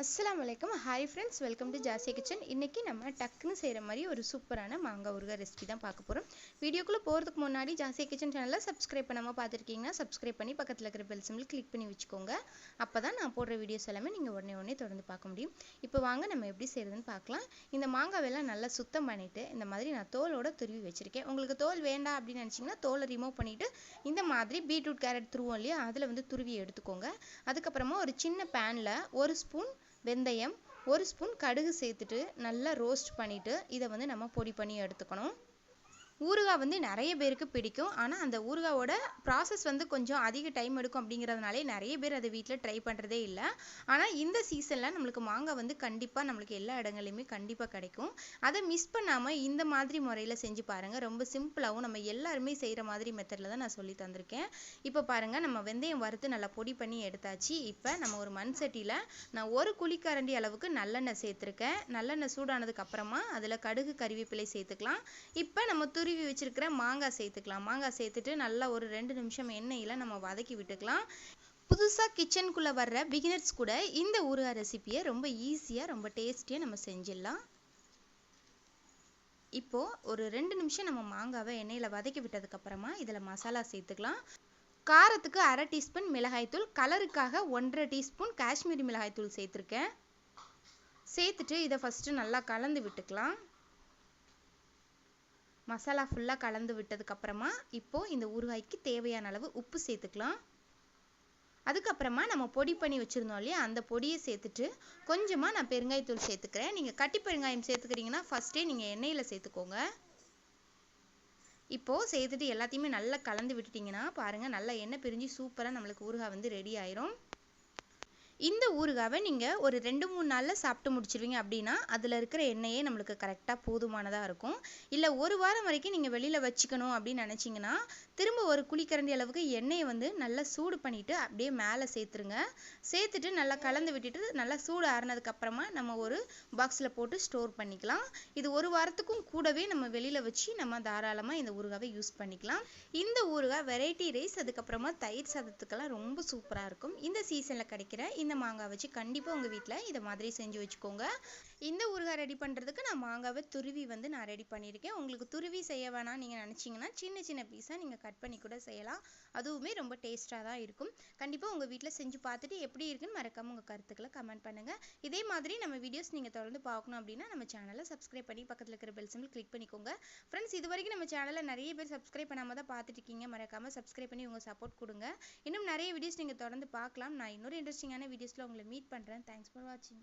அஸ்லாம் வலைக்கம் hi friends welcome to Jasiya kitchen இன்றைக்கி நம்ம டக்குன்னு செய்கிற மாதிரி ஒரு சூப்பரான மாங்காய் ஊறுகாய் ரெசிபி தான் பார்க்க போகிறோம் வீடியோக்குள்ளே போகிறதுக்கு முன்னாடி ஜாசியா கிச்சன் சேனலில் சப்ஸ்கிரைப் பண்ணாமல் பார்த்துருக்கீங்கன்னா சப்ஸ்கிரைப் பண்ணி பக்கத்தில் இருக்கிற பெல் சிம்பிள் கிளிக் பண்ணி வச்சுக்கோங்க. அப்போ தான் நான் போடுற வீடியோஸ் எல்லாமே நீங்கள் உடனே உடனே தொடர்ந்து பார்க்க முடியும். இப்போ வாங்க நம்ம எப்படி செய்கிறதுன்னு பார்க்கலாம். இந்த மாங்காவெல்லாம் நல்லா சுத்தம் பண்ணிவிட்டு இந்த மாதிரி நான் தோலோட துருவி வச்சுருக்கேன். உங்களுக்கு தோல் வேண்டாம் அப்படின்னு நினச்சிங்கன்னா தோலை ரிமூவ் பண்ணிவிட்டு இந்த மாதிரி பீட்ரூட் கேரட் துருவோம் இல்லையா அதில் வந்து துருவி எடுத்துக்கோங்க. அதுக்கப்புறமா ஒரு சின்ன பேனில் ஒரு ஸ்பூன் வெந்தயம் ஒரு ஸ்பூன் கடுகு சேர்த்துட்டு நல்லா ரோஸ்ட் பண்ணிவிட்டு இதை வந்து நம்ம பொடி பண்ணி எடுத்துக்கணும். ஊறுகாய் வந்து நிறைய பேருக்கு பிடிக்கும். ஆனால் அந்த ஊறுகாவோட ப்ராசஸ் வந்து கொஞ்சம் அதிக டைம் எடுக்கும் அப்படிங்கிறதுனாலே நிறைய பேர் அதை வீட்டில் ட்ரை பண்ணுறதே இல்லை. ஆனால் இந்த சீசனில் நம்மளுக்கு மாங்காய் வந்து கண்டிப்பாக நம்மளுக்கு எல்லா இடங்களையுமே கண்டிப்பாக கிடைக்கும். அதை மிஸ் பண்ணாமல் இந்த மாதிரி முறையில் செஞ்சு பாருங்கள் ரொம்ப சிம்பிளாகவும் நம்ம எல்லாருமே செய்கிற மாதிரி மெத்தடில் தான் நான் சொல்லி தந்திருக்கேன். இப்போ பாருங்கள் நம்ம வெந்தயம் வறுத்து நல்லா பொடி பண்ணி எடுத்தாச்சு. இப்போ நம்ம ஒரு மண் சட்டியில் நான் ஒரு குழிக்கரண்டி அளவுக்கு நல்லெண்ணெய் சேர்த்துருக்கேன். நல்லெண்ணெய் சூடானதுக்கு அப்புறமா அதில் கடுகு கறிவேப்பிலை சேர்த்துக்கலாம். இப்போ நம்ம துருவி வச்சிருக்கிற மாங்காய் சேர்த்துக்கலாம். மாங்காய் சேர்த்துட்டு நல்லா ஒரு ரெண்டு நிமிஷம் எண்ணெயில் நம்ம வதக்கி விட்டுக்கலாம். புதுசாக கிச்சனுக்குள்ளே வர்ற பிகினர்ஸ் கூட இந்த ஊறுகாய் ரெசிப்பியை ரொம்ப ஈஸியாக ரொம்ப டேஸ்டியாக நம்ம செஞ்சிடலாம். இப்போது ஒரு ரெண்டு நிமிஷம் நம்ம மாங்காவை எண்ணெயில் வதக்கி விட்டதுக்கப்புறமா இதில் மசாலா சேர்த்துக்கலாம். காரத்துக்கு அரை டீஸ்பூன் மிளகாய்த்தூள் கலருக்காக ஒன்றரை டீஸ்பூன் காஷ்மீரி மிளகாய்த்தூள் சேர்த்துருக்கேன். சேர்த்துட்டு இதை ஃபஸ்ட்டு நல்லா கலந்து விட்டுக்கலாம். மசாலா ஃபுல்லாக கலந்து விட்டதுக்கப்புறமா இப்போது இந்த ஊறுகாய்க்கு தேவையான அளவு உப்பு சேர்த்துக்கலாம். அதுக்கப்புறமா நம்ம பொடி பண்ணி வச்சுருந்தோம் இல்லையா அந்த பொடியை சேர்த்துட்டு கொஞ்சமாக நான் பெருங்காயத்தூள் சேர்த்துக்கிறேன். நீங்கள் கட்டி பெருங்காயம் சேர்த்துக்கிறீங்கன்னா ஃபஸ்ட்டே நீங்கள் எண்ணெயில் சேர்த்துக்கோங்க. இப்போது சேர்த்துட்டு எல்லாத்தையுமே நல்லா கலந்து விட்டுட்டிங்கன்னா பாருங்கள் நல்லா எண்ணெய் பிரிஞ்சு சூப்பராக நம்மளுக்கு ஊறுகாய் வந்து ரெடி ஆயிரும். இந்த ஊறுகாவை நீங்கள் ஒரு ரெண்டு மூணு நாளில் சாப்பிட்டு முடிச்சிருவீங்க அப்படின்னா அதில் இருக்கிற எண்ணெயே நம்மளுக்கு கரெக்டாக போதுமானதாக இருக்கும். இல்லை ஒரு வாரம் வரைக்கும் நீங்கள் வெளியில் வச்சுக்கணும் அப்படின்னு நினச்சிங்கன்னா திரும்ப ஒரு குழிக்கரண்டி அளவுக்கு எண்ணெயை வந்து நல்லா சூடு பண்ணிவிட்டு அப்படியே மேலே சேர்த்துருங்க. சேர்த்துட்டு நல்லா கலந்து விட்டுட்டு நல்லா சூடு ஆறுனதுக்கப்புறமா நம்ம ஒரு பாக்ஸில் போட்டு ஸ்டோர் பண்ணிக்கலாம். இது ஒரு வாரத்துக்கும் கூடவே நம்ம வெளியில் வச்சு நம்ம தாராளமாக இந்த ஊறுகாவை யூஸ் பண்ணிக்கலாம். இந்த ஊறுகாய் வெரைட்டி ரைஸ் அதுக்கப்புறமா தயிர் சாதத்துக்கெல்லாம் ரொம்ப சூப்பராக இருக்கும். இந்த சீசனில் கிடைக்கிற இந்த மாங்காய் வச்சு கண்டிப்பாக உங்கள் வீட்டில் இதை மாதிரி செஞ்சு வச்சுக்கோங்க. இந்த ஊறுகாய் ரெடி பண்ணுறதுக்கு நான் மாங்காவை துருவி வந்து நான் ரெடி பண்ணியிருக்கேன். உங்களுக்கு துருவி செய்ய வேணாம் நீங்கள் நினச்சிங்கன்னா சின்ன சின்ன பீஸாக நீங்கள் கட் பண்ணி கூட செய்யலாம். அதுவுமே ரொம்ப டேஸ்ட்டாக தான் இருக்கும். கண்டிப்பாக உங்கள் வீட்டில் செஞ்சு பார்த்துட்டு எப்படி இருக்குன்னு மறக்காமல் உங்கள் கருத்துக்களை கமெண்ட் பண்ணுங்கள் இதே மாதிரி நம்ம வீடியோஸ் நீங்கள் தொடர்ந்து பார்க்கணும் அப்படின்னா நம்ம சேனலை சப்ஸ்கிரைப் பண்ணி பக்கத்தில் இருக்கிற பெல் சிம்பிள் கிளிக் பண்ணிக்கோங்க. ஃப்ரெண்ட்ஸ் இது வரைக்கும் நம்ம சேனலில் நிறைய பேர் சப்ஸ்கிரைப் பண்ணாமல் தான் பார்த்துட்டு இருக்கீங்க. மறக்காமல் சப்ஸ்கிரைப் பண்ணி உங்கள் சப்போர்ட் கொடுங்க. இன்னும் நிறைய வீடியோஸ் நீங்கள் தொடர்ந்து பார்க்கலாம். நான் இன்னொரு இன்ட்ரெஸ்டிங்கான வீடியோஸில் உங்களை மீட் பண்ணுறேன் தேங்க்ஸ் ஃபார் வாட்சிங்